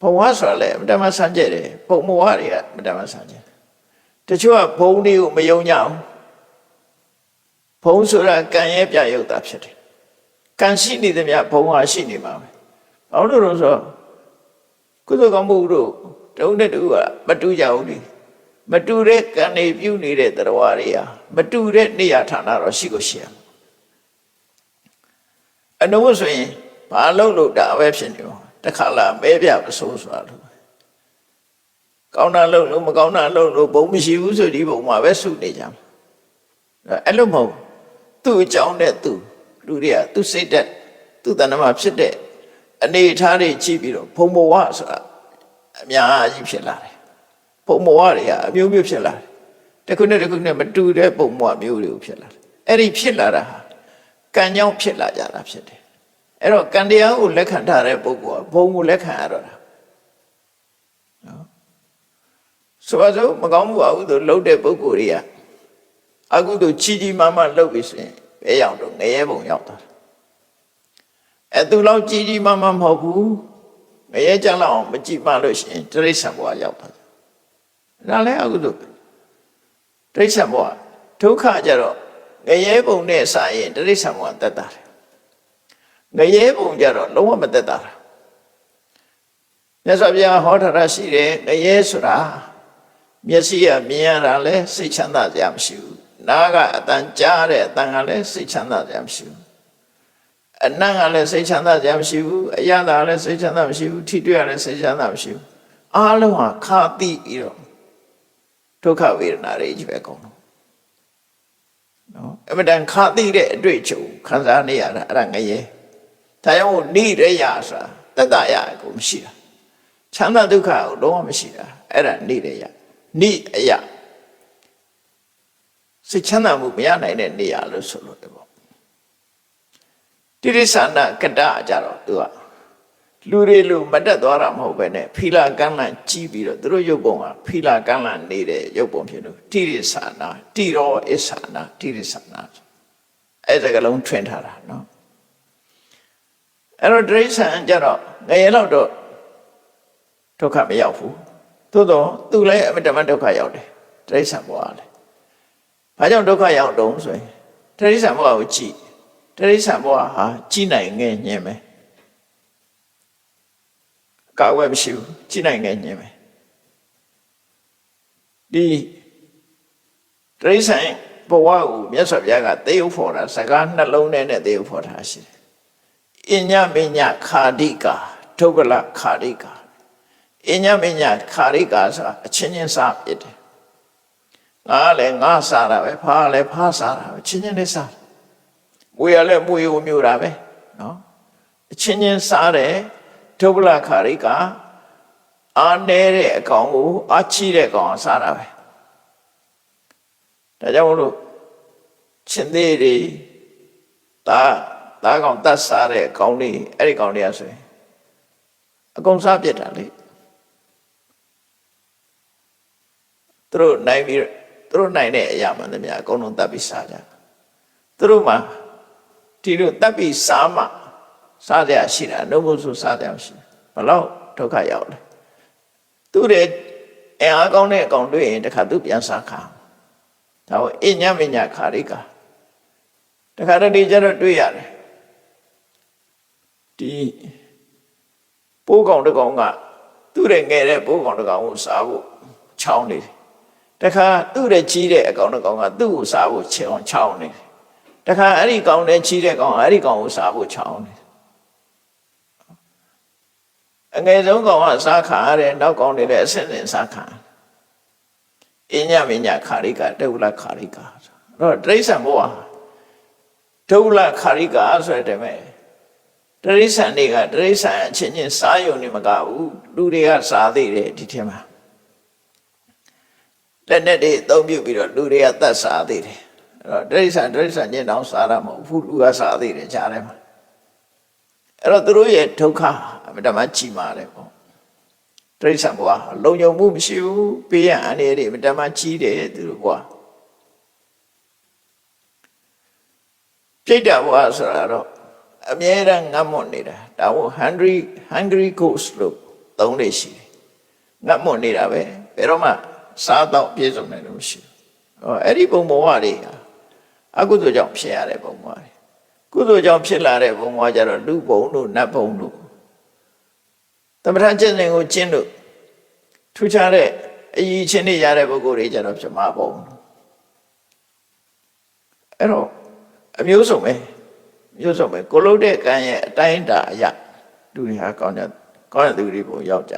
ဘဝဆိုတာလည်းအမတမဆန်းကျက်တယ်ပုံမဝတွေကအမတမဆန်းကျက်တချို့ကဘုံတွေကိုမယုံကြအောင်ဘုံဆိုတာကံရဲ့ပြရုပ်တာဖြစ်တယ်ကံရှိနေသမျှဘုံဟာရှိနေမှာပဲဘာလို့လဲဆိုတော့ကုသိုလ်ကောင်းမှုတို့တုံးတဲ့တူကမတူကြဘူးလေမတူတဲ့ကံတွေပြုနေတဲ့တရားတွေဟာမတူတဲ့နေရာဌာနတော့ရှိကိုရှိရမှာအနုဝတ်ဆိုရင်ဘာလို့လို့ဒါပဲဖြစ်နေမှာ တခါလာမဲပြမဆိုးဆိုတာလို့ကောင်းတာလုပ်လို့မကောင်းတာလုပ်လို့ဘုံမရှိဘူးဆိုဒီဘုံမှာပဲဆုနေကြမှာအဲ့လိုမဟုတ်သူ့အကြောင်းနဲ့သူလူတွေကသူ့စိတ်သက်သူ့တဏ္ဍမှာဖြစ်တဲ့အနေအထားတွေကြည့်ပြီးတော့ဘုံဘဝဆိုတာအများကြီးဖြစ်လာတယ်ဘုံဘဝတွေကအမျိုးမျိုးဖြစ်လာတယ်တစ်ခုနဲ့တစ်ခုနဲ့မတူတဲ့ဘုံဘဝမျိုးတွေကိုဖြစ်လာတယ်အဲ့ဒီဖြစ်လာတာဟာကံကြောင့်ဖြစ်လာကြတာဖြစ်တယ် အဲ့တော့ကံတရားကိုလက်ခံထားတဲ့ပုဂ္ဂိုလ်ကဘုံကိုလက်ခံရတော့တာနော်ဆိုပါစို့မကောင်းမှုအကုသို့လုပ်တဲ့ပုဂ္ဂိုလ်တွေကအကုသို့ချီချီမားမားလုပ်ပြီးဆိုရင်ဘယ်ရောက်တော့ငရဲဘုံရောက်သွားတာအဲ့သူလောက်ကြီးကြီးမားမားမဟုတ်ဘူးငရဲကြလောက်အောင်မကြည့်မှလို့ရှိရင်တိရစ္ဆာန်ဘဝရောက်သွားတယ်ဒါလည်းအကုသို့တိရစ္ဆာန်ဘဝဒုက္ခကြတော့ငရဲဘုံနဲ့စာရင်တိရစ္ဆာန်ဘဝတက်တာတယ် ငရဲဘုံကြတော့လုံးဝမသက်တာတာမြတ်စွာဘုရားဟောထားတာရှိတယ်ငရဲဆိုတာမျက်စိကမြင်ရတာလဲစိတ်ချမ်းသာကြမရှိဘူးနားကအတန်ကြားတဲ့အတန်ကလည်းစိတ်ချမ်းသာကြမရှိဘူးအနံ့ကလည်းစိတ်ချမ်းသာကြမရှိဘူးအရသာကလည်းစိတ်ချမ်းသာမရှိဘူးထိတွေ့ရလည်းစိတ်ချမ်းသာမရှိဘူးအားလုံးဟာခါတိပြီးတော့ဒုက္ခဝေဒနာတွေကြီးပဲကုန်တော့နော်အမတန်ခါတိတဲ့အတွေ့အကြုံခံစားနေရတာအဲ့ဒါငရဲ ဒါကြောင့်နိရယဆိုတာတတ္တရကိုမရှိတာချမ်းသာဒုက္ခကိုလုံးဝမရှိတာအဲ့ဒါနိရယနိအယစိတ်ချမ်းသာမှုမရနိုင်တဲ့နေရာလို့ဆိုလို့တယ်ပေါ့တိရိစ္ဆာနကတ္တကြတော့သူကလူတွေလူမတက်သွားတာမဟုတ်ပဲနဲ့ဖီလာကန်းလန့်ကြီးပြီးတော့သူတို့ရုပ်ပုံကဖီလာကန်းလန့်နေတဲ့ရုပ်ပုံဖြစ်လို့တိရိစ္ဆာနာတိရောအစ္ဆာနာတိရိစ္ဆာနာအဲ့ဒါကလုံးထွင်ထားတာနော် အဲ့တော့ဒိဋ္ဌံကြတော့ငရေလောက်တော့ဒုက္ခမရောက်ဘူးသို့တော့သူလည်းအမတမဒုက္ခရောက်တယ်ဒိဋ္ဌံဘဝလည်းဘာကြောင့်ဒုက္ခရောက်တုံးဆိုရင်ဒိဋ္ဌံဘဝကိုကြည့်ဒိဋ္ဌံဘဝဟာကြည်နိုင်ငယ်ညင်မယ်ကာဝယ်မရှိဘူးကြည်နိုင်ငယ်ညင်မယ်ဒီဒိဋ္ဌံဘဝကိုမြတ်စွာဘုရားကသေယုဖော်တာစကားနှလုံးထဲနဲ့သေယုဖော်တာရှိတယ် အညမညခာဒိကာဒုက္ကလခာဒိကာအညမညခာဒိကာဆိုတာအချင်းချင်းစားဖြစ်တယ်ငါလည်းငါစားတာပဲဖားလည်းဖားစားတာပဲချင်းချင်းလေးစားမွေရလည်းမွေကိုမျိုးတာပဲနော်အချင်းချင်းစားတယ်ဒုက္ကလခာဒိကာအာနေတဲ့အကောင်ကိုအာချီတဲ့ကောင်စားတာပဲဒါကြောင့်မလို့ချင်းသေးတွေဒါ သားကောင်တတ်စားတဲ့ကောင်လေးအဲ့ဒီကောင်တွေကဆိုရင်အကုန်စားပြစ်တာလေသူတို့နိုင်ပြီးသူတို့နိုင်တဲ့အရာမှန်သမျှအကုန်လုံးတတ်ပြီးစားကြသူတို့မှဒီလိုတတ်ပြီးစားမှစားကြရှိတာနှုတ်ဖို့ဆိုစားကြရှိဘလောက်ဒုက္ခရောက်လဲသူတဲ့အင်အားကောင်းတဲ့အကောင်တွေ့ရင်တခါသူပြန်စားခါဒါကိုအညမညခါရိကာတခါတည်းကျတော့တွေ့ရတယ် ဒီပိုးကောင်တစ်ကောင်ကသူ့ရဲ့ငယ်တဲ့ပိုးကောင်တစ်ကောင်ကိုစားဖို့ချောင်းနေတယ်တခါသူ့ရဲ့ကြီးတဲ့အကောင်တစ်ကောင်ကသူ့ကိုစားဖို့ချောင်းချောင်းနေတယ်တခါအဲ့ဒီကောင်နဲ့ကြီးတဲ့ကောင်အဲ့ဒီကောင်ကိုစားဖို့ချောင်းနေတယ်အငယ်ဆုံးကောင်ကစားခါရတယ်နောက်ကောင်တွေလည်းအဆင့်ဆင့်စားခါအညမညခါရိကတေဝလခါရိကအဲ့တော့တိရစ္ဆာန်ဘဝဒုလခါရိကဆိုတဲ့မဲ့ တရိษံတွေကတရိษံအချင်းချင်းစားယုံနေမကဘူးလူတွေကစားသေးတယ်ဒီထဲမှာလက်နဲ့တွေအသုံးပြုပြီးတော့လူတွေကတတ်စားသေးတယ်အဲ့တော့တရိษံတရိษံညင်တောင်စားရမဟုတ်ဘူးလူကစားသေးတယ်ကြားထဲမှာအဲ့တော့သူတို့ရဲ့ဒုက္ခအမတမကြီးမာတယ်ပေါ့တရိษံဘဝလုံခြုံမှုမရှိဘူးပေးရအနေတွေအမတမကြီးတယ်သူတို့ဘဝပြိတ္တဘဝဆိုတာတော့ အမြဲတမ်းငတ်မွတ်နေတာဒါကို hungry hungry ghost လို့သသုံးနေရှိတယ်ငတ်မွတ်နေတာပဲဘယ်တော့မှစားတော့ပြည့်စုံနိုင်လို့မရှိဘူးဟောအဲ့ဒီဘုံဘဝတွေဟာအကုသိုလ်ကြောင့်ဖြစ်ရတဲ့ဘုံဘဝတွေကုသိုလ်ကြောင့်ဖြစ်လာတဲ့ဘုံဘဝကြတော့လူဘုံတို့နတ်ဘုံတို့သမထကျင့်စဉ်ကိုကျင့်လို့ထူးခြားတဲ့အရေးချင်းတွေရတဲ့ပုဂ္ဂိုလ်တွေကြတော့ပြမဘုံအဲ့တော့အမျိုးစုံပဲ မျိုးစုံပဲကိုလုံးတဲ့ကံရဲ့အတိုင်းအတာအရာလူတွေဟာကောင်းကြကောင်းတဲ့သူတွေပုံရောက်ကြ